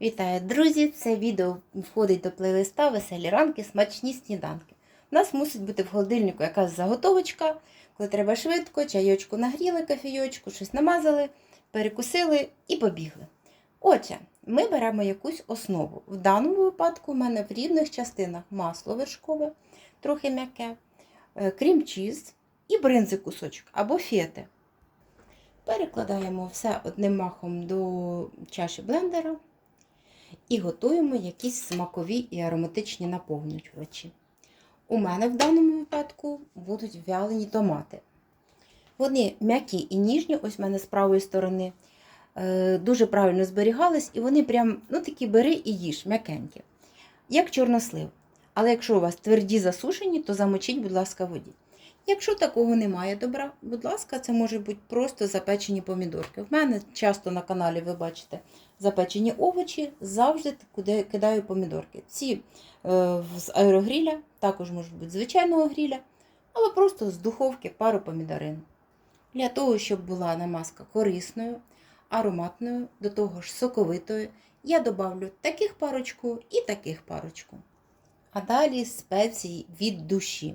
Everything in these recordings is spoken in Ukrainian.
Вітаю, друзі! Це відео входить до плейлиста Веселі ранки, смачні сніданки. У нас мусить бути в холодильнику якась заготовочка, коли треба швидко, чайочку нагріли, кофійочку, щось намазали, перекусили і побігли. Отже, ми беремо якусь основу. В даному випадку у мене в рівних частинах масло вершкове, трохи м'яке, е, крім-чіз і бринзи кусочок або фети. Перекладаємо все одним махом до чаші блендера і готуємо якісь смакові і ароматичні наповнювачі. У мене в даному випадку будуть вялені томати. Вони м'які і ніжні, ось в мене з правої сторони, е, дуже правильно зберігались, і вони прям ну, такі бери і їж, м'якенькі, як чорнослив. Але якщо у вас тверді засушені, то замочіть, будь ласка, в воді. Якщо такого немає добра, будь ласка, це може бути просто запечені помідорки. В мене часто на каналі ви бачите запечені овочі, завжди кидаю помідорки. Ці е, з аерогріля, також можуть бути звичайного гріля, або просто з духовки пару помідорин. Для того, щоб була намазка корисною, ароматною, до того ж соковитою, я добавлю таких парочку і таких парочку. А далі спеції від душі.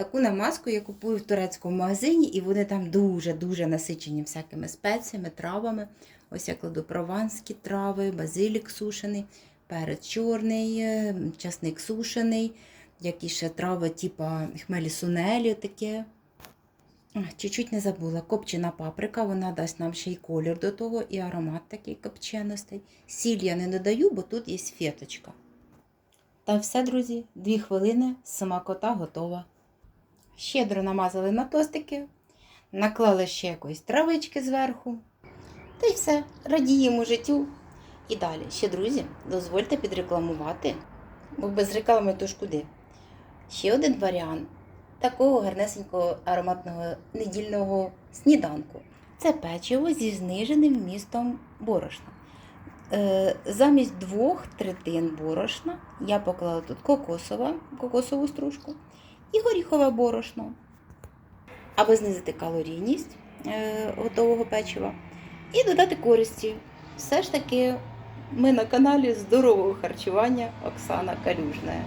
Таку намазку я купую в турецькому магазині, і вони там дуже-дуже насичені всякими спеціями, травами. Ось я кладу прованські трави, базилік сушений, перець чорний, е, часник сушений, якісь ще трави, типа хмелі сунелі таке. Чуть-чуть не забула. Копчена паприка, вона дасть нам ще й колір до того, і аромат такий копченостей. Сіль я не додаю, бо тут є феточка. Та все, друзі, дві хвилини, смакота готова. Щедро намазали на тостики, наклали ще якоїсь травички зверху. Та й все, радіємо життю. І далі, ще, друзі, дозвольте підрекламувати, бо без реклами то ж куди. Ще один варіант такого гарнесенького ароматного недільного сніданку. Це печиво зі зниженим вмістом борошна. Е, замість двох третин борошна я поклала тут кокосова, кокосову стружку і горіхове борошно. Аби знизити калорійність е, готового печива і додати користі. Все ж таки, ми на каналі здорового харчування Оксана Калюжна.